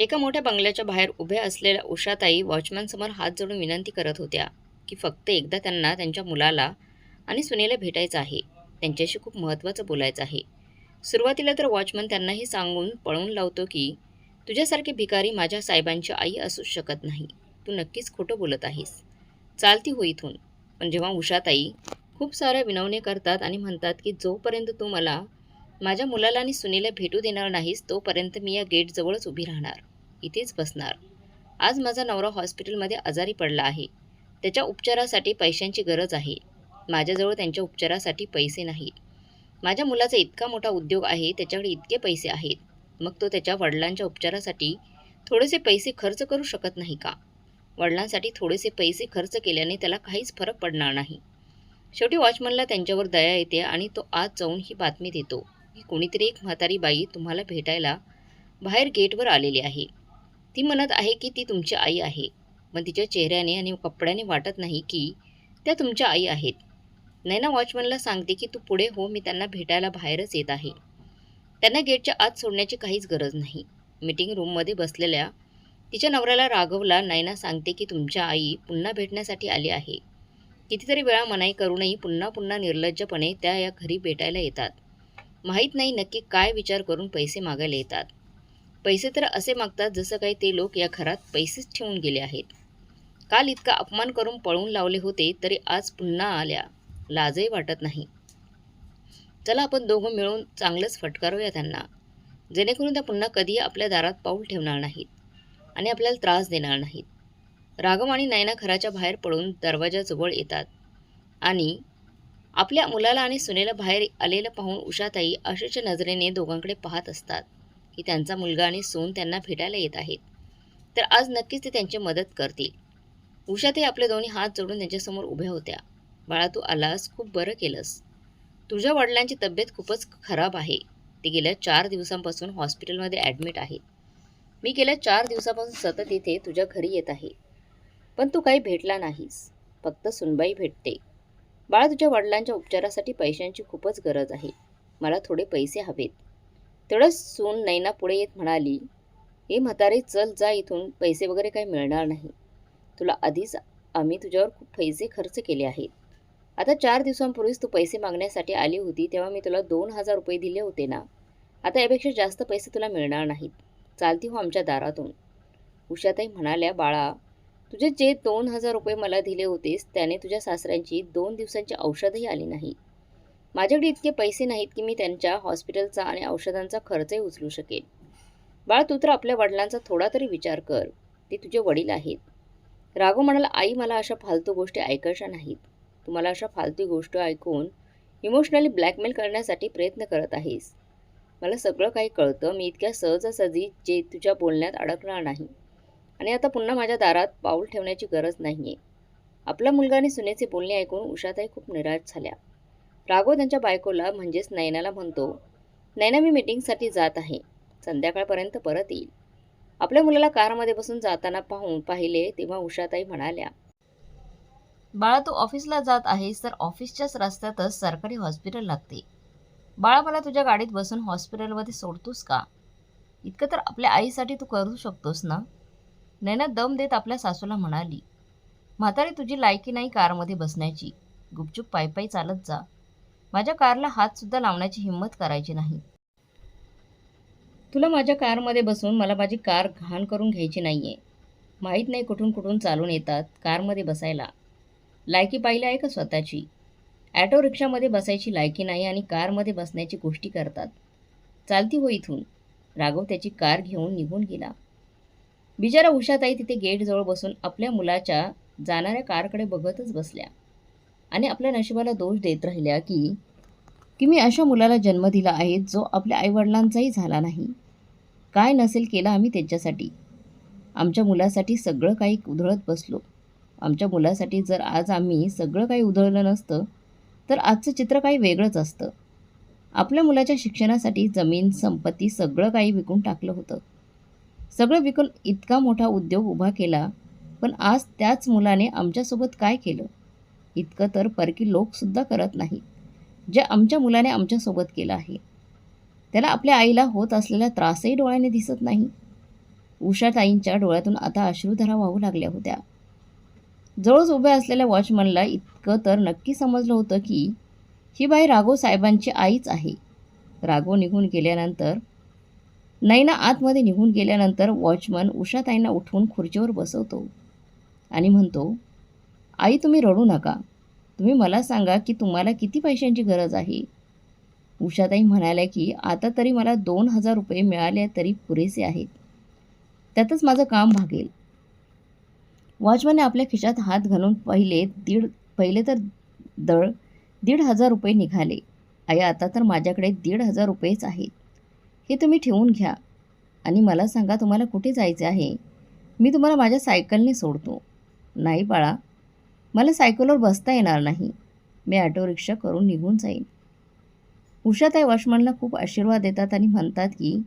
एका मोठ्या बंगल्याच्या बाहेर उभ्या असलेल्या उषाताई वॉचमॅनसमोर हात जोडून विनंती करत होत्या की फक्त एकदा त्यांना त्यांच्या मुलाला आणि सुनेला भेटायचं आहे. त्यांच्याशी खूप महत्त्वाचं बोलायचं आहे. सुरुवातीला तर वॉचमन त्यांनाही सांगून पळवून लावतो की तुझ्यासारखी भिकारी माझ्या साहेबांची आई असूच शकत नाही. तू नक्कीच खोटं बोलत आहेस. चालती हो इथून. पण जेव्हा उषाताई खूप साऱ्या विनवणे करतात आणि म्हणतात की जोपर्यंत तू मला माझ्या मुलाला आणि सुनेला भेटू देणार नाहीस तोपर्यंत मी या गेटजवळच उभी राहणार. इथेच बसणार. आज माझा नवरा हॉस्पिटलमध्ये आजारी पडला आहे. त्याच्या उपचारासाठी पैशांची गरज आहे. माझ्याजवळ त्यांच्या उपचारासाठी पैसे नाही. माझ्या मुलाचा इतका मोठा उद्योग आहे त्याच्याकडे इतके पैसे आहेत. मग तो त्याच्या वडिलांच्या उपचारासाठी थोडेसे पैसे खर्च करू शकत नाही का? वडिलांसाठी थोडेसे पैसे खर्च केल्याने त्याला काहीच फरक पडणार नाही. शेवटी वॉचमनला त्यांच्यावर दया येते आणि तो आज जाऊन ही बातमी देतो. की कोणीतरी एक म्हातारी बाई तुम्हाला भेटायला बाहेर गेटवर आलेली आहे. ती म्हणत आहे की ती तुमची आई आहे. पण तिच्या चेहऱ्याने आणि कपड्याने वाटत नाही की त्या तुमच्या आई आहेत. नैना वॉचमनला सांगते की तू पुढे हो मी त्यांना भेटायला बाहेरच येत आहे. त्यांना गेटच्या आत सोडण्याची काहीच गरज नाही. मीटिंग रूममध्ये बसलेल्या तिच्या नवऱ्याला राघवला नैना सांगते की तुमच्या आई पुन्हा भेटण्यासाठी आली आहे. कितीतरी वेळा मनाई करूनही पुन्हा पुन्हा निर्लज्जपणे त्या या घरी भेटायला येतात. माहीत नाही नक्की काय विचार करून पैसे मागायला येतात. पैसे तर असे मागतात जसं काही ते लोक या घरात पैसेच ठेवून गेले आहेत. काल इतका अपमान करून पळून लावले होते तरी आज पुन्हा आल्या. लाजही वाटत नाही. चला आपण दोघं मिळून चांगलंच फटकारूया त्यांना. जेणेकरून त्या पुन्हा कधीही आपल्या दारात पाऊल ठेवणार नाहीत आणि आपल्याला त्रास देणार नाहीत. राघव आणि नयना घराच्या बाहेर पडून दरवाजाजवळ येतात. आणि आपल्या मुलाला आणि सुनेला बाहेर आलेलं पाहून उषाताई आशेच्या नजरेने दोघांकडे पाहत असतात की त्यांचा मुलगा आणि सून त्यांना भेटायला येत आहेत. तर आज नक्कीच ते त्यांची मदत करतील. उषाताई आपले दोन्ही हात जोडून त्यांच्यासमोर उभ्या होत्या. बाळा तू आलास खूप बरं केलंस. तुझ्या वडिलांची तब्येत खूपच खराब आहे. ते गेल्या चार दिवसांपासून हॉस्पिटलमध्ये ॲडमिट आहेत मी गेल्या चार दिवसापासून सतत इथे तुझ्या घरी येत आहे. पण तू काही भेटला नाहीस. फक्त सुनबाई भेटते. बाळा तुझ्या वडिलांच्या उपचारासाठी पैशांची खूपच गरज आहे. मला थोडे पैसे हवेत. तेवढंच सून नैना पुढे येत म्हणाली हे म्हातारे चल जा इथून. पैसे वगैरे काही मिळणार नाही. तुला आधीच आम्ही तुझ्यावर खूप पैसे खर्च केले आहेत. आता चार दिवसांपूर्वीच तू पैसे मागण्यासाठी आली होती तेव्हा मी तुला दोन हजार रुपये दिले होते ना. आता यापेक्षा जास्त पैसे तुला मिळणार नाहीत. चालती हो आमच्या दारातून. उषाताई म्हणाल्या बाळा तुझे जे दोन हजार रुपये मला दिले होतेस त्याने तुझ्या सासऱ्यांची दोन दिवसांची औषधही आली नाही. माझ्याकडे इतके पैसे नाहीत की मी त्यांच्या हॉस्पिटलचा आणि औषधांचा खर्चही उचलू शकेन. बाळ तू तर आपल्या वडिलांचा थोडा तरी विचार कर. ते तुझे वडील आहेत. राघव म्हणाला आई मला अशा फालतू गोष्टी ऐकायच्या नाहीत. तुम्हाला अशा फालतू गोष्टी ऐकून इमोशनली ब्लॅकमेल करण्यासाठी प्रयत्न करत आहेस. मला सगळं काही कळतं. मी इतक्या सहजासहजी जे तुझ्या बोलण्यात अडकणार नाही. आणि आता पुन्हा माझ्या दारात पाऊल ठेवण्याची गरज नाही आहे आपला मुलगा आणि सुनेचे बोलणे ऐकून उषाताई खूप निराश झाल्या. राघव त्यांच्या बायकोला म्हणजेच नैनाला म्हणतो नैना मी मीटिंगसाठी जात आहे. संध्याकाळपर्यंत परत येईल. आपल्या मुलाला कारमध्ये बसून जाताना पाहून पाहिले तेव्हा उषाताई म्हणाल्या बाळा तू ऑफिसला जात आहेस तर ऑफिसच्याच रस्त्यातच सरकारी हॉस्पिटल लागते. बाळा मला तुझ्या गाडीत बसून हॉस्पिटलमध्ये सोडतोस का? इतकं तर आपल्या आईसाठी तू करू शकतोस ना? नैना दम देत आपल्या सासूला म्हणाली म्हातारी तुझी लायकी नाही कारमध्ये बसण्याची. गुपचूप पायी चालत जा. माझ्या कारला हातसुद्धा लावण्याची हिंमत करायची नाही. तुला माझ्या कारमध्ये बसून मला माझी कार घाण करून घ्यायची नाही आहे माहीत नाही कुठून कुठून चालून येतात कारमध्ये बसायला. लायकी पाहिली आहे का स्वतःची? ॲटो रिक्षामध्ये बसायची लायकी नाही आणि कारमध्ये बसण्याची गोष्टी करतात. चालती हो इथून. राघव त्याची कार घेऊन निघून गेला. बिचारा उषाताई तिथे गेटजवळ बसून आपल्या मुलाच्या जाणाऱ्या कारकडे बघतच बसल्या. आणि आपल्या नशिबाला दोष देत राहिल्या की की मी अशा मुलाला जन्म दिला आहे जो आपल्या आईवडिलांचाही झाला नाही. काय नसेल केला आम्ही त्यांच्यासाठी. आमच्या मुलासाठी सगळं काही उधळत बसलो. आमच्या मुलासाठी जर आज आम्ही सगळं काही उधळलं नसतं तर आजचं चित्र काही वेगळंच असतं. आपल्या मुलाच्या शिक्षणासाठी जमीन संपत्ती सगळं काही विकून टाकलं होतं. सगळं विकून इतका मोठा उद्योग उभा केला पण आज त्याच मुलाने आमच्यासोबत काय केलं? इतकं तर परकी लोकसुद्धा करत नाहीत जे आमच्या मुलाने आमच्यासोबत केलं आहे. त्याला आपल्या आईला होत असलेला त्रासही डोळ्याने दिसत नाही. उषाताईंच्या डोळ्यातून आता अश्रुधारा वाहू लागल्या होत्या. जवळच उभ्या असलेल्या वॉचमनला इतकं तर नक्की समजलं होतं की ही बाई राघो साहेबांची आईच आहे. राघो निघून गेल्यानंतर नैना आतमध्ये निघून गेल्यानंतर वॉचमन उषाताईंना उठवून खुर्चीवर बसवतो आणि म्हणतो आई तुम्ही रडू नका. तुम्ही मला सांगा की तुम्हाला किती पैशांची गरज आहे? उषाताई म्हणाल्या की आता तरी मला दोन हजार रुपये मिळाले तरी पुरेसे आहेत. त्यातच माझं काम भागेल. वॉचमनने आपल्या खिशात हात घालून पहिले दीड पहिले तर दळ दीड हजार रुपये निघाले. आई आता तर माझ्याकडे दीड हजार रुपयेच आहेत. हे तुम्ही ठेवून घ्या. आणि मला सांगा तुम्हाला कुठे जायचे आहे? मी तुम्हाला माझ्या सायकलने सोडतो. नाही बाळा मला सायकलवर बसता येणार नाही. मी ऑटो रिक्षा करून निघून जाईन. उषाताई वॉशमनला खूप आशीर्वाद देतात आणि म्हणतात की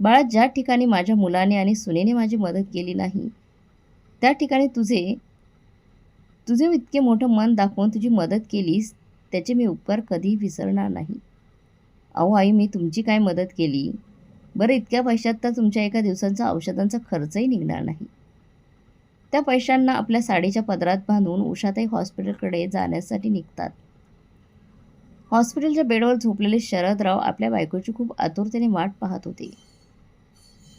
बाळा ज्या ठिकाणी माझ्या मुलाने आणि सुनेने माझी मदत केली नाही त्या ठिकाणी तुझे तुझे इतके मोठं मन दाखवून तुझी मदत केलीस त्याचे मी उपकार कधीही विसरणार नाही. अहो आई मी तुमची काय मदत केली? बरं इतक्या पैशात तर तुमच्या एका दिवसांचा औषधांचा खर्चही निघणार नाही. त्या पैशांना आपल्या साडीच्या पदरात बांधून उषाताई हॉस्पिटलकडे जाण्यासाठी निघतात. हॉस्पिटलच्या बेडवर झोपलेले शरदराव आपल्या बायकोची खूप आतुरतेने वाट पाहत होते.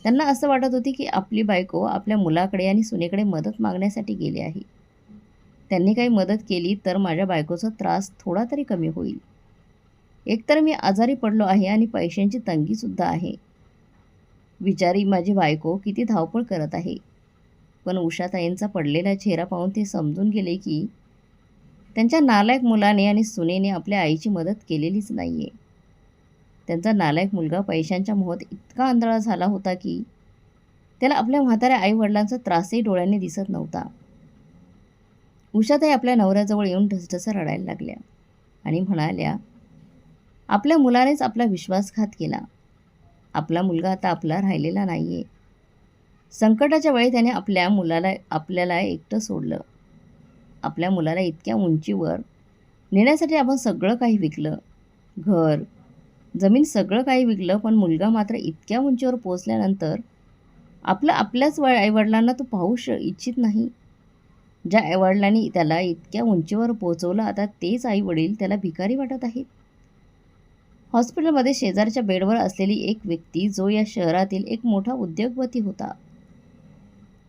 त्यांना असं वाटत होते की आपली बायको आपल्या मुलाकडे आणि सुनेकडे मदत मागण्यासाठी गेली आहे. त्यांनी काही मदत केली तर माझ्या बायकोचा त्रास थोडा तरी कमी होईल. एकतर मी आजारी पडलो आहे आणि पैशांची तंगीसुद्धा आहे. विचारी माझी बायको किती धावपळ करत आहे. पण उषाताईंचा पडलेला चेहरा पाहून ते समजून गेले की त्यांच्या नालायक मुलाने आणि सुनेने आपल्या आईची मदत केलेलीच नाही आहे त्यांचा नालायक मुलगा पैशांच्या मोहात इतका आंधळा झाला होता की त्याला आपल्या म्हाताऱ्या आईवडिलांचा त्रासही डोळ्यांनी दिसत नव्हता. उषाताई आपल्या नवऱ्याजवळ येऊन ढसढसं रडायला लागल्या आणि म्हणाल्या आपल्या मुलानेच आपला विश्वासघात केला. आपला मुलगा आता आपला राहिलेला नाही आहे संकटाच्या वेळी त्याने आपल्या मुलाला आपल्याला एकटं सोडलं. आपल्या मुलाला इतक्या उंचीवर नेण्यासाठी आपण सगळं काही विकलं. घर जमीन सगळं काही विकलं पण मुलगा मात्र इतक्या उंचीवर पोचल्यानंतर आपलं आपल्याच व आईवडिलांना तो पाहू श इच्छित नाही. ज्या आईवडिलांनी त्याला इतक्या उंचीवर पोचवलं आता तेच आईवडील त्याला भिकारी वाटत आहेत. हॉस्पिटलमध्ये शेजारच्या बेडवर असलेली एक व्यक्ती जो या शहरातील एक मोठा उद्योगपती होता.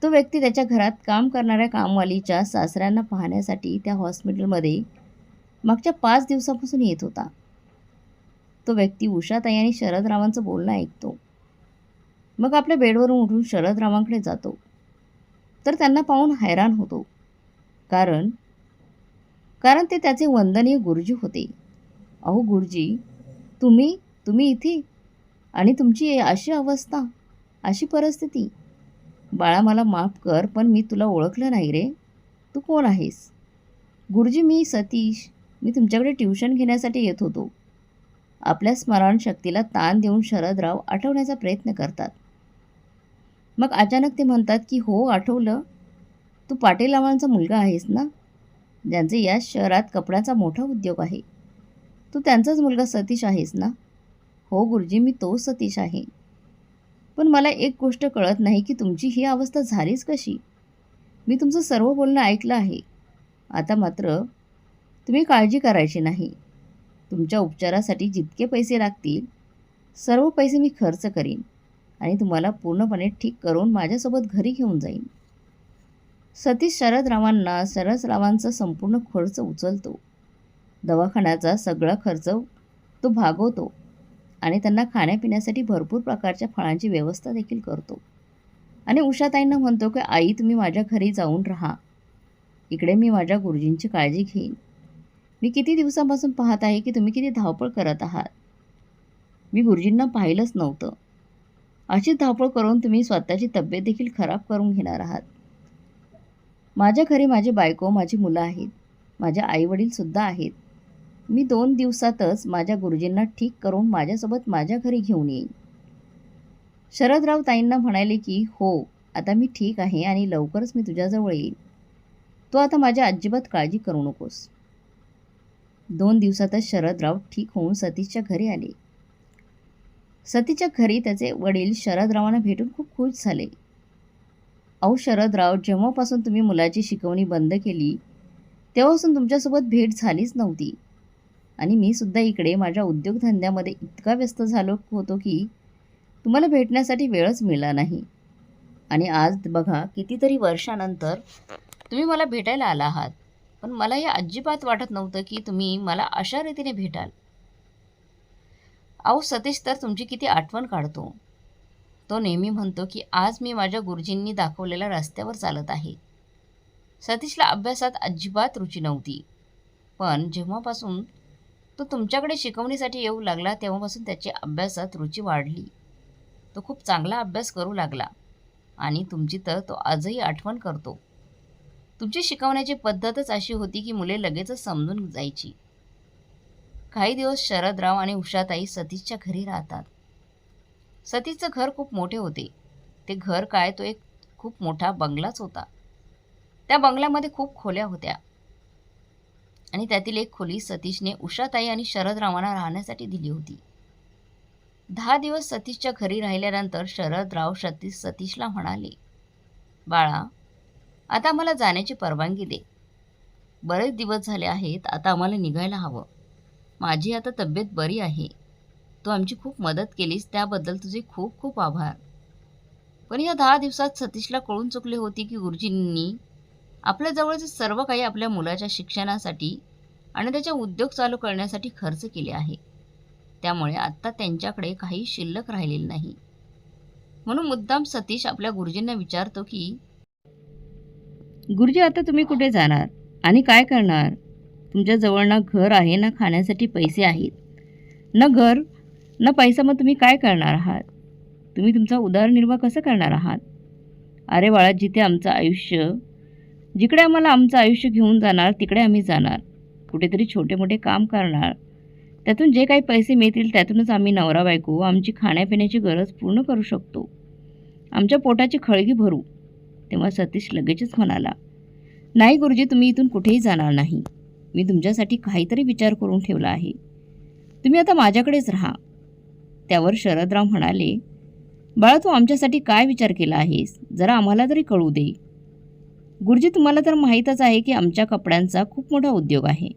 तो व्यक्ती त्याच्या घरात काम करणाऱ्या कामवालीच्या सासऱ्यांना पाहण्यासाठी त्या हॉस्पिटलमध्ये मागच्या पाच दिवसापासून येत होता. तो व्यक्ती उषाताई आणि शरदरावांचं बोलणं ऐकतो. मग आपल्या बेडवरून उठून शरदरावांकडे जातो. तर त्यांना पाहून हैराण होतो. कारण कारण ते त्याचे वंदनीय गुरुजी होते. अहो गुरुजी तुम्ही तुम्ही इथे. आणि तुमची अशी अवस्था अशी परिस्थिती. बाळा मला माफ कर पण मी तुला ओळखलं नाही रे. तू कोण आहेस? गुरुजी मी सतीश. मी तुमच्याकडे ट्युशन घेण्यासाठी येत होतो. आपल्या स्मरणशक्तीला ताण देऊन शरदराव आठवण्याचा प्रयत्न करतात. मग अचानक ते म्हणतात की हो आठवलं. तू पाटीलरावांचा मुलगा आहेस ना? ज्यांचे या शहरात कपड्याचा मोठा उद्योग आहे. तू त्यांचाच मुलगा सतीश आहेस ना? हो गुरुजी मी तो सतीश आहे. पण मला एक गोष्ट कळत नाही की तुमची ही अवस्था झालीच कशी? मी तुमचं सर्व बोलणं ऐकलं आहे. आता मात्र तुम्ही काळजी करायची नाही. तुमच्या उपचारासाठी जितके पैसे लागतील सर्व पैसे मी खर्च करीन आणि तुम्हाला पूर्णपणे ठीक करून माझ्यासोबत घरी घेऊन जाईन. सतीश शरदरावांना शरदरावांचा संपूर्ण खर्च उचलतो. दवाखान्याचा सगळा खर्च तो भागवतो आणि त्यांना खाण्यापिण्यासाठी भरपूर प्रकारच्या फळांची व्यवस्था देखील करतो. आणि उषाताईंना म्हणतो की आई तुम्ही माझ्या घरी जाऊन राहा. इकडे मी माझ्या गुरुजींची काळजी घेईन. मी किती दिवसापासून पाहत आहे की तुम्ही किती धावपळ करत आहात. मी गुरुजींना पाहिलंच नव्हतं. अशी धावपळ करून तुम्ही स्वतःची तब्येत देखील खराब करून घेणार आहात. माझ्या घरी माझी बायको माझी मुलं आहेत. माझे आईवडीलसुद्धा आहेत. मी दोन दिवसातच माझ्या गुरुजींना ठीक करून माझ्यासोबत माझ्या घरी घेऊन येईन. शरदराव ताईंना म्हणाले की हो आता मी ठीक आहे आणि लवकरच मी तुझ्याजवळ येईन. तू आता माझ्या अजिबात काळजी करू नकोस. दोन दिवसातच शरदराव ठीक होऊन सतीशच्या घरी आले. सतीच्या घरी त्याचे वडील शरदरावांना भेटून खूप खुश झाले. अहो शरदराव जेव्हापासून तुम्ही मुलाची शिकवणी बंद केली तेव्हापासून तुमच्यासोबत भेट झालीच नव्हती. आणि मी सुद्धा इकडे माझ्या उद्योगधंद्यामध्ये इतका व्यस्त झालो होतो की तुम्हाला भेटण्यासाठी वेळच मिळाला नाही. आणि आज बघा कितीतरी वर्षानंतर तुम्ही मला भेटायला आला आहात. पण मला हे अजिबात वाटत नव्हतं की तुम्ही मला अशा रीतीने भेटाल. अहो सतीश तर तुमची किती आठवण काढतो. तो नेहमी म्हणतो की आज मी माझ्या गुरुजींनी दाखवलेल्या रस्त्यावर चालत आहे. सतीशला अभ्यासात अजिबात रुची नव्हती. पण जेव्हापासून तो तुमच्याकडे शिकवणीसाठी येऊ लागला तेव्हापासून त्याची अभ्यासात रुची वाढली. तो खूप चांगला अभ्यास करू लागला आणि तुमची तर तो आजही आठवण करतो. तुमची शिकवण्याची पद्धतच अशी होती की मुले लगेचच समजून जायची. काही दिवस शरदराव आणि उषाताई सतीशच्या घरी राहतात. सतीशचं घर खूप मोठे होते. ते घर काय तो एक खूप मोठा बंगलाच होता. त्या बंगल्यामध्ये खूप खोल्या होत्या. आणि त्यातील एक खोली सतीशने उषाताई आणि शरदरावांना राहण्यासाठी दिली होती. दहा दिवस सतीशच्या घरी राहिल्यानंतर शरदराव सतीश सतीशला म्हणाले बाळा आता मला जाण्याची परवानगी दे. बरेच दिवस झाले आहेत आता आम्हाला निघायला हवं. माझी आता तब्येत बरी आहे. तू आमची खूप मदत केलीस त्याबद्दल तुझे खूप खूप आभार. पण या दहा दिवसात सतीशला कळून चुकले होते की गुरुजींनी आपल्याजवळचे सर्व काही आपल्या मुलाच्या शिक्षणासाठी आणि त्याच्या उद्योग चालू करण्यासाठी खर्च केले आहे. त्यामुळे आत्ता त्यांच्याकडे काही शिल्लक राहिलेले नाही. म्हणून मुद्दाम सतीश आपल्या गुरुजींना विचारतो की गुरुजी आता तुम्ही कुठे जाणार? आणि काय करणार? तुमच्याजवळ ना घर आहे ना खाण्यासाठी पैसे आहेत. ना घर ना पैसा मग तुम्ही काय करणार आहात? तुम्ही तुमचा उदारनिर्वाह कसं करणार आहात? अरे बाळा जिथे आमचं आयुष्य जिकडे आम्हाला आमचं आयुष्य घेऊन जाणार तिकडे आम्ही जाणार. कुठेतरी छोटे मोठे काम करणार. त्यातून जे काही पैसे मिळतील त्यातूनच आम्ही नवरा बायको आमची खाण्यापिण्याची गरज पूर्ण करू शकतो. आमच्या पोटाची खळगी भरू. तेव्हा सतीश लगेचच म्हणाला नाही गुरुजी तुम्ही इथून कुठेही जाणार नाही. मी तुमच्यासाठी काहीतरी विचार करून ठेवला आहे. तुम्ही आता माझ्याकडेच राहा. त्यावर शरदराव म्हणाले बाळा तू आमच्यासाठी काय विचार केला आहेस? जरा आम्हाला तरी कळू दे. गुरुजी तुम्हाला तर माहीतच आहे की आमच्या कपड्यांचा खूप मोठा उद्योग आहे.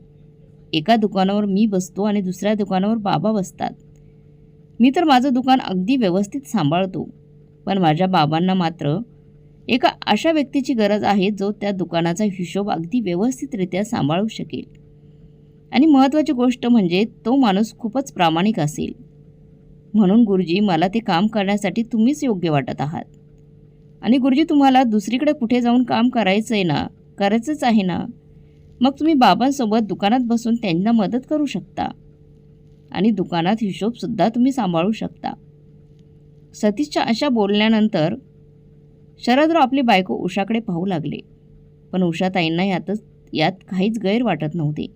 एका दुकानावर मी बसतो आणि दुसऱ्या दुकानावर बाबा बसतात. मी तर माझं दुकान अगदी व्यवस्थित सांभाळतो पण माझ्या बाबांना मात्र एका अशा व्यक्तीची गरज आहे जो त्या दुकानाचा हिशोब अगदी व्यवस्थितरित्या सांभाळू शकेल. आणि महत्त्वाची गोष्ट म्हणजे तो माणूस खूपच प्रामाणिक असेल. म्हणून गुरुजी मला ते काम करण्यासाठी तुम्हीच योग्य वाटत आहात. आणि गुरुजी तुम्हाला दुसरीकडे कुठे जाऊन काम करायचं आहे ना करायचंच आहे ना मग तुम्ही बाबांसोबत दुकानात बसून त्यांना मदत करू शकता. आणि दुकानात हिशोबसुद्धा तुम्ही सांभाळू शकता. सतीशच्या अशा बोलण्यानंतर शरदराव आपली बायको उषाकडे पाहू लागले. पण उषाताईंना यातच यात काहीच गैर वाटत नव्हते.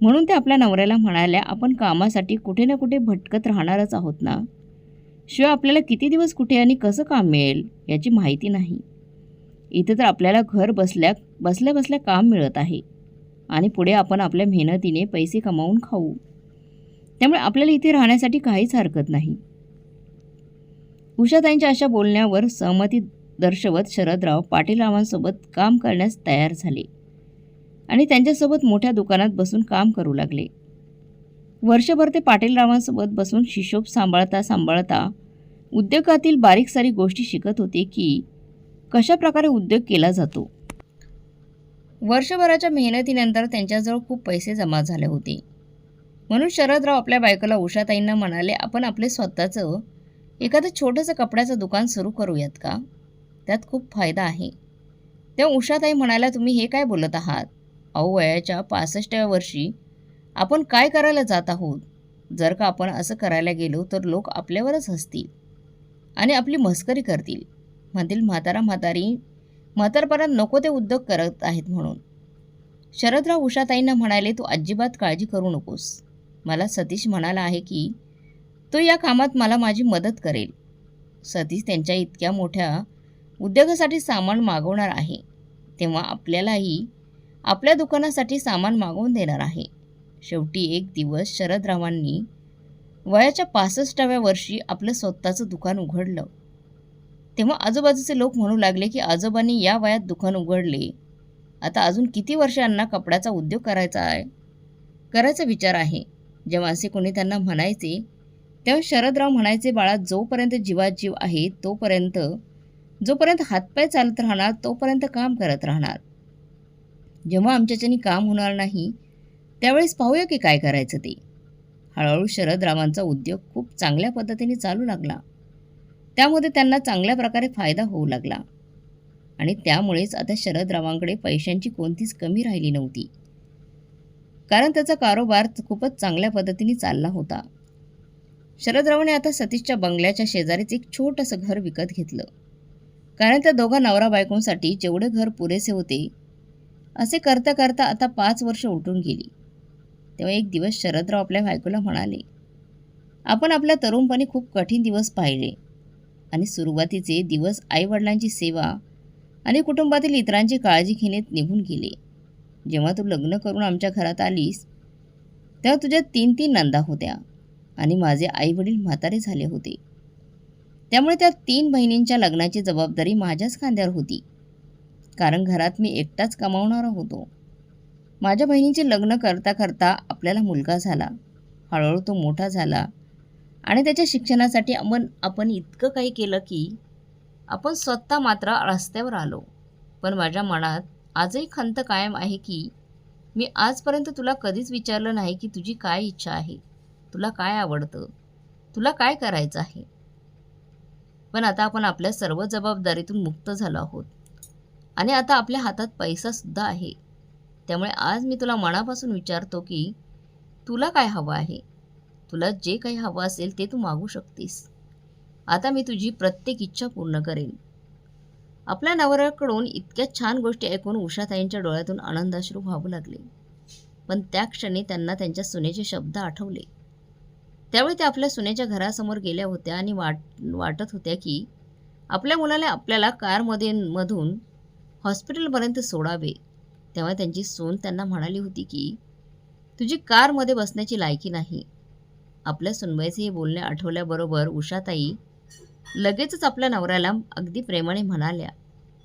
म्हणून ते आपल्या नवऱ्याला म्हणाल्या आपण कामासाठी कुठे ना कुठे भटकत राहणारच आहोत ना. शिवाय आपल्याला किती दिवस कुठे आणि कसं काम मिळेल याची माहिती नाही. इथे तर आपल्याला घर बसल्या बसल्या बसल्या काम मिळत आहे. आणि पुढे आपण आपल्या मेहनतीने पैसे कमावून खाऊ. त्यामुळे आपल्याला इथे राहण्यासाठी काहीच हरकत नाही. उषाताईंच्या अशा बोलण्यावर सहमती दर्शवत शरदराव पाटीलरावांसोबत काम करण्यास तयार झाले. आणि त्यांच्यासोबत मोठ्या दुकानात बसून काम करू लागले. वर्षभर ते पाटीलरावांसोबत बसून हिशोब सांभाळता सांभाळता उद्योगातील बारीक सारी गोष्टी शिकत होते की कशा प्रकारे उद्योग केला जातो. वर्षभराच्या मेहनतीनंतर त्यांच्याजवळ खूप पैसे जमा झाले होते. म्हणून शरदराव आपल्या बायकोला उषाताईंना म्हणाले आपण आपले स्वतःचं एखादं छोटंसं कपड्याचं दुकान सुरू करूयात का? त्यात खूप फायदा आहे. तेव्हा उषाताई म्हणाल्या तुम्ही हे काय बोलत आहात? अहो वयाच्या पासष्टव्या वर्षी आपण काय करायला जात आहोत? जर का आपण असं करायला गेलो तर लोक आपल्यावरच हसतील. आणि आपली मस्करी करतील. म्हणतील म्हातारा म्हातारी म्हातारपणात नको ते उद्योग करत आहेत म्हणून. शरदराव उषाताईंना म्हणाले तू अजिबात काळजी करू नकोस. मला सतीश म्हणाला आहे की तो या कामात मला माझी मदत करेल. सतीश त्यांच्या इतक्या मोठ्या उद्योगासाठी सामान मागवणार आहे. तेव्हा आपल्यालाही आपल्या दुकानासाठी सामान मागवून देणार आहे. शेवटी एक दिवस शरदरावांनी वयाच्या पासष्टाव्या वर्षी आपलं स्वतःचं दुकान उघडलं. तेव्हा आजूबाजूचे लोक म्हणू लागले की आजोबांनी या वयात दुकान उघडले. आता अजून किती वर्षांना कपड्याचा उद्योग करायचा आहे? करायचा विचार आहे. जेव्हा असे कोणी त्यांना म्हणायचे तेव्हा शरदराव म्हणायचे बाळा जोपर्यंत जीवात जीव आहे तोपर्यंत जोपर्यंत हातपाय चालत राहणार तोपर्यंत काम करत राहणार. जेव्हा आमच्याच्यानी काम होणार नाही त्यावेळेस पाहूया की काय करायचं ते. हळूहळू शरदरावांचा उद्योग खूप चांगल्या पद्धतीने चालू लागला. त्यामध्ये त्यांना चांगल्या प्रकारे फायदा होऊ लागला. आणि त्यामुळेच आता शरदरावांकडे पैशांची कोणतीच कमी राहिली नव्हती. कारण त्याचा कारोबार खूपच चांगल्या पद्धतीने चालला होता. शरदरावाने आता सतीशच्या बंगल्याच्या शेजारीच एक छोटंसं घर विकत घेतलं. कारण त्या दोघा नवरा बायकोंसाठी जेवढे घर पुरेसे होते असे करता करता आता पाच वर्ष उलटून गेली. तेव्हा एक दिवस शरदराव आपल्या बायकोला म्हणाले आपण आपल्या तरुणपणी खूप कठीण दिवस पाहिले आणि सुरुवातीचे दिवस आईवडिलांची सेवा आणि कुटुंबातील इतरांची काळजी घेण्यात निघून गेले. जेव्हा तू लग्न करून आमच्या घरात आलीस तेव्हा तुझ्या तीन तीन नंदा होत्या आणि माझे आईवडील म्हातारे झाले होते. त्यामुळे त्या तीन बहिणींच्या लग्नाची जबाबदारी माझ्याच खांद्यावर होती. कारण घरात मी एकटाच कमावणारा होतो. माझ्या बहिणीचे लग्न करता करता आपल्याला मुलगा झाला. हळूहळू तो मोठा झाला. आणि त्याच्या शिक्षणासाठी आपण आपण इतकं काही केलं की आपण स्वतः मात्र रस्त्यावर आलो. पण माझ्या मनात आजही खंत कायम आहे की मी आजपर्यंत तुला कधीच विचारलं नाही की तुझी काय इच्छा आहे. तुला काय आवडतं? तुला काय करायचं आहे? पण आता आपण आपल्या सर्व जबाबदारीतून मुक्त झालो आहोत. आणि आता आपल्या हातात पैसासुद्धा आहे. त्यामुळे आज मी तुला मनापासून विचारतो की तुला काय हवं आहे? तुला जे काही हवं असेल ते तू मागू शकतेस. आता मी तुझी प्रत्येक इच्छा पूर्ण करेन. आपल्या नवऱ्याकडून इतक्या छान गोष्टी ऐकून उषाताईंच्या डोळ्यातून आनंदाश्रू व्हावू लागले. पण त्या क्षणी त्यांना त्यांच्या सुनेचे शब्द आठवले. त्यावेळी त्या आपल्या सुनेच्या घरासमोर गेल्या होत्या आणि वाट वाटत होत्या की आपल्या मुलाला आपल्याला कारमध्ये मधून हॉस्पिटलपर्यंत सोडावे. तेव्हा त्यांची सून त्यांना म्हणाली होती की तुझी कारमध्ये बसण्याची लायकी नाही. आपल्या सुनबाईचे हे बोलणे आठवल्याबरोबर उषाताई लगेचच आपल्या नवऱ्याला अगदी प्रेमाने म्हणाल्या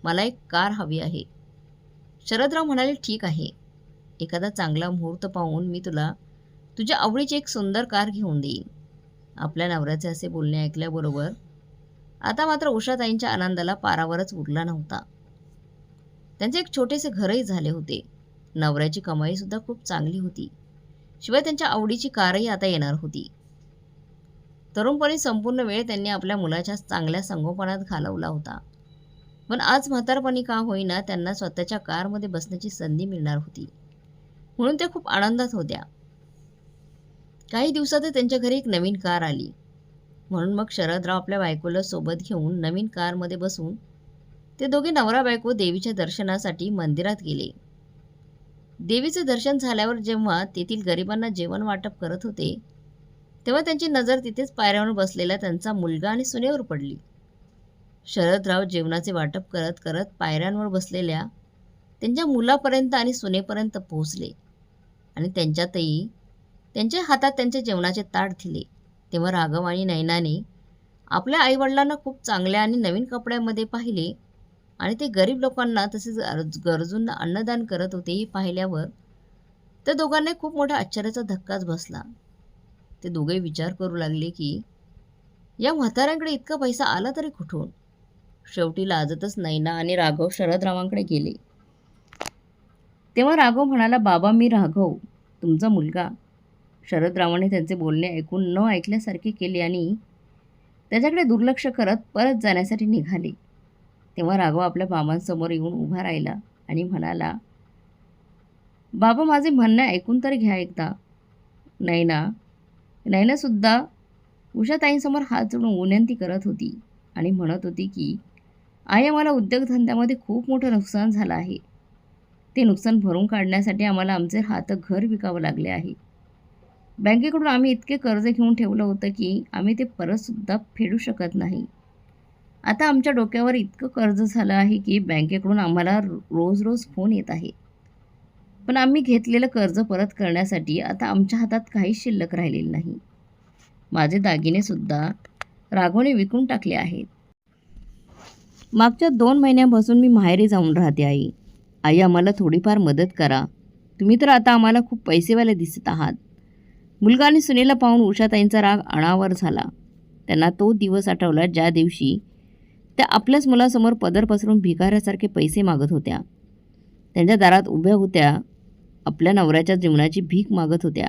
मला एक कार हवी आहे. शरदराव म्हणाले ठीक आहे. एखादा चांगला मुहूर्त पाहून मी तुला तुझ्या आवडीची एक सुंदर कार घेऊन देईन. आपल्या नवऱ्याचे असे बोलणे ऐकल्याबरोबर आता मात्र उषाताईंच्या आनंदाला पारावरच उरला नव्हता. त्यांचे एक छोटेसे घरही झाले होते. नवऱ्याची कमाईसुद्धा खूप चांगली होती. शिवाय त्यांच्या आवडीची कारही आता येणार होती. तरुणपणी संपूर्ण वेळ त्यांनी आपल्या मुलाच्या चांगल्या संगोपनात घालवला होता. पण आज म्हातारपणी का होईना त्यांना स्वतःच्या कारमध्ये बसण्याची संधी मिळणार होती. म्हणून त्या खूप आनंदात होत्या. काही दिवसातच त्यांच्या घरी एक नवीन कार आली. म्हणून मग शरदराव आपल्या बायकोला सोबत घेऊन नवीन कारमध्ये बसून ते दोघे नवरा बायको देवीच्या दर्शनासाठी मंदिरात गेले. देवीचे दर्शन झाल्यावर जेव्हा तेथील गरिबांना जेवण वाटप करत होते तेव्हा त्यांची नजर तिथेच पायऱ्यावर बसलेला त्यांचा मुलगा आणि सुनेवर पडली. शरदराव जेवणाचे वाटप करत करत पायऱ्यांवर बसलेल्या त्यांच्या मुलापर्यंत आणि सुनेपर्यंत पोहोचले आणि त्यांच्यातही त्यांच्या हातात त्यांच्या जेवणाचे ताट दिले. तेव्हा राघव आणि नयनाने आपल्या आईवडिलांना खूप चांगल्या आणि नवीन कपड्यामध्ये पाहिले आणि ते गरीब लोकांना तसेच गरजूंना अन्नदान करत होते हे पाहिल्यावर त्या दोघांना खूप मोठ्या आश्चर्याचा धक्काच बसला. ते दोघे विचार करू लागले की या म्हाताऱ्यांकडे इतका पैसा आला तरी कुठून? शेवटी लाजतच नैना आणि राघव शरदरावांकडे गेले. तेव्हा राघव म्हणाला बाबा मी राघव तुमचा मुलगा. शरदरावाने त्यांचे बोलणे ऐकून न ऐकल्यासारखे केले आणि त्याच्याकडे दुर्लक्ष करत परत जाण्यासाठी निघाले. तेव्हा राघव आपल्या बाबांसमोर येऊन उभा राहिला आणि म्हणाला बाबा माझे म्हणणं ऐकून तर घ्या एकदा. नैना नैनासुद्धा उषाताईंसमोर हात जोडून विनंती करत होती आणि म्हणत होती की आई आम्हाला उद्योगधंद्यामध्ये खूप मोठं नुकसान झालं आहे. ते नुकसान भरून काढण्यासाठी आम्हाला आमचे हात घर विकावं लागले आहे. बँकेकडून आम्ही इतके कर्ज घेऊन ठेवलं होतं की आम्ही ते परतसुद्धा फेडू शकत नाही. आता आमच्या डोक्यावर इतकं कर्ज झालं आहे की बँकेकडून आम्हाला रोज रोज फोन येत आहे. पण आम्ही घेतलेलं कर्ज परत करण्यासाठी आता आमच्या हातात काहीच शिल्लक राहिलेलं नाही. माझे दागिनेसुद्धा राघवने विकून टाकले आहेत. मागच्या दोन महिन्यापासून मी माहेरी जाऊन राहते आई. आई आम्हाला थोडीफार मदत करा. तुम्ही तर आता आम्हाला खूप पैसेवाले दिसत आहात. मुलगा आणि सुनेला पाहून उषाताईंचा राग अणावर झाला. त्यांना तो दिवस आठवला ज्या दिवशी त्या आपल्याच मुलासमोर पदर पसरून भिकाऱ्यासारखे पैसे मागत होत्या. त्यांच्या दारात उभ्या होत्या आपल्या नवऱ्याच्या जीवनाची भीक मागत होत्या.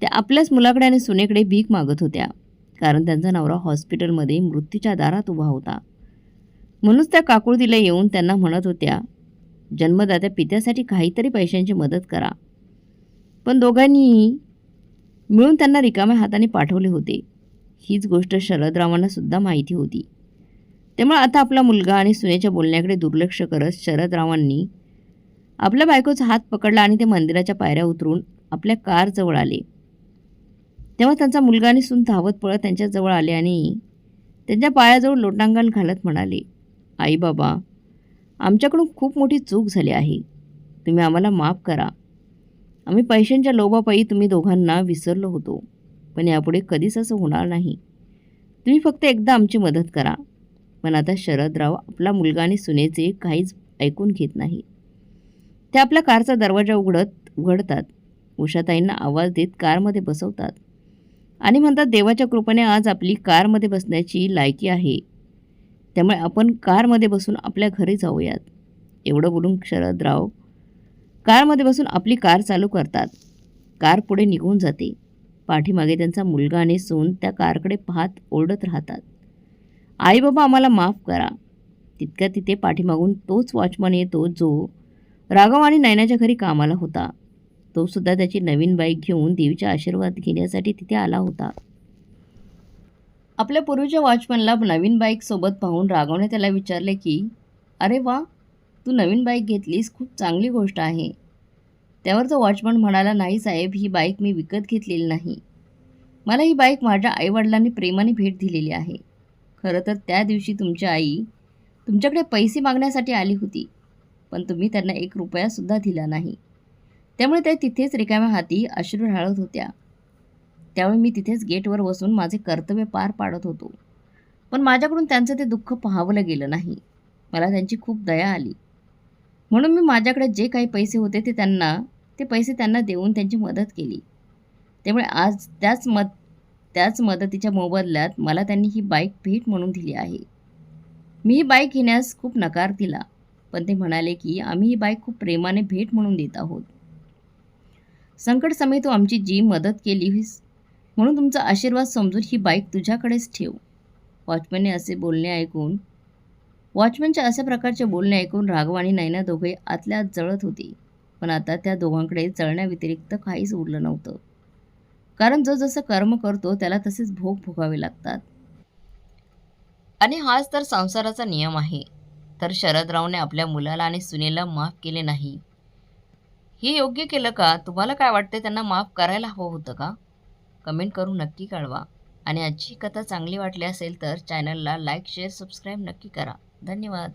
त्या आपल्याच मुलाकडे आणि सुनेकडे भीक मागत होत्या कारण त्यांचा नवरा हॉस्पिटलमध्ये मृत्यूच्या दारात उभा होता. म्हणूनच त्या काकुळतीला येऊन त्यांना म्हणत होत्या जन्मदात्या पित्यासाठी काहीतरी पैशांची मदत करा. पण दोघांनीही मिळून त्यांना रिकाम्या हाताने पाठवले होते. हीच गोष्ट शरदरावांना सुद्धा माहिती होती. त्यामुळे आता आपला मुलगा आणि सुनेच्या बोलण्याकडे दुर्लक्ष करत शरदरावांनी आपल्या बायकोचा हात पकडला आणि ते मंदिराच्या पायऱ्या उतरून आपल्या कारजवळ आले. तेव्हा त्यांचा मुलगा आणि सून धावत पळत त्यांच्याजवळ आले आणि त्यांच्या पायाजवळ लोटांगण घालत म्हणाले आई बाबा आमच्याकडून खूप मोठी चूक झाली आहे. तुम्ही आम्हाला माफ करा. आम्ही पैशांच्या लोभापायी तुम्ही दोघांना विसरलो होतो पण यापुढे कधीच असं होणार नाही. तुम्ही फक्त एकदा आमची मदत करा. पण आता शरदराव आपला मुलगा आणि सुनेचे काहीच ऐकून घेत नाही. ते आपल्या कारचा दरवाजा उघडत उघडतात. उषाताईंना आवाज देत कारमध्ये बसवतात. आणि म्हणतात देवाच्या कृपेने आज आपली कारमध्ये बसण्याची लायकी आहे. त्यामुळे आपण कारमध्ये बसून आपल्या घरी जाऊयात. एवढं बोलून शरदराव कारमध्ये बसून आपली कार चालू करतात. कार पुढे निघून जाते. पाठीमागे त्यांचा मुलगा आणि सून त्या कारकडे पाहत ओरडत राहतात. आई बाबा आम्हाला माफ करा. तितक्या तिथे पाठीमागून तोच वॉचमन येतो जो राघव आणि नयनाच्या घरी कामाला होता. तो सुद्धा त्याची नवीन बाईक घेऊन देवीचा आशीर्वाद घेण्यासाठी तिथे आला होता. आपल्या पूर्वीच्या वॉचमनला नवीन बाईकसोबत पाहून राघवने त्याला विचारले की अरे वा तू नवीन बाईक घेतलीस खूप चांगली गोष्ट आहे. त्यावर तो वॉचमन म्हणाला नाही साहेब ही बाईक मी विकत घेतलेली नाही. मला ही बाईक माझ्या आईवडिलांनी प्रेमाने भेट दिलेली आहे. खरं तर त्या दिवशी तुमची आई तुमच्याकडे पैसे मागण्यासाठी आली होती पण तुम्ही त्यांना एक रुपयासुद्धा दिला नाही. त्यामुळे त्या तिथेच रिकाम्या हाती अश्रू ढाळत होत्या. त्यामुळे मी तिथेच गेटवर बसून माझे कर्तव्य पार पाडत होतो. पण माझ्याकडून त्यांचं ते दुःख पाहावलं गेलं नाही. मला त्यांची खूप दया आली. म्हणून मी माझ्याकडे जे काही पैसे होते ते त्यांना ते पैसे त्यांना देऊन त्यांची मदत केली. त्यामुळे आज त्याच मत त्याच मदतीच्या मोबदल्यात मला त्यांनी ही बाईक भेट म्हणून दिली आहे. मी ही बाईक घेण्यास खूप नकार दिला पण ते म्हणाले की आम्ही ही बाईक खूप प्रेमाने भेट म्हणून देत आहोत. संकट समय तू आमची जी मदत केलीस म्हणून तुमचा आशीर्वाद समजून ही बाईक तुझ्याकडेच ठेव. वॉचमॅनने असे बोलणे ऐकून वॉचमॅनच्या अशा प्रकारचे बोलणे ऐकून राघव आणि नैना दोघे आतल्या आत जळत होते पण आता त्या दोघांकडे जळण्याव्यतिरिक्त काहीच उरलं नव्हतं. कारण जो जसं कर्म करतो त्याला तसेच भोग भोगावे लागतात. आणि हाच तर संसाराचा नियम आहे. तर शरदरावने आपल्या मुलाला आणि सुनेला माफ केले नाही. हे योग्य केलं का? तुम्हाला काय वाटते त्यांना माफ करायला हवं होतं का? कमेंट करून नक्की कळवा. आणि आजची कथा चांगली वाटली असेल तर चॅनलला लाईक शेअर सबस्क्राईब नक्की करा. धन्यवाद.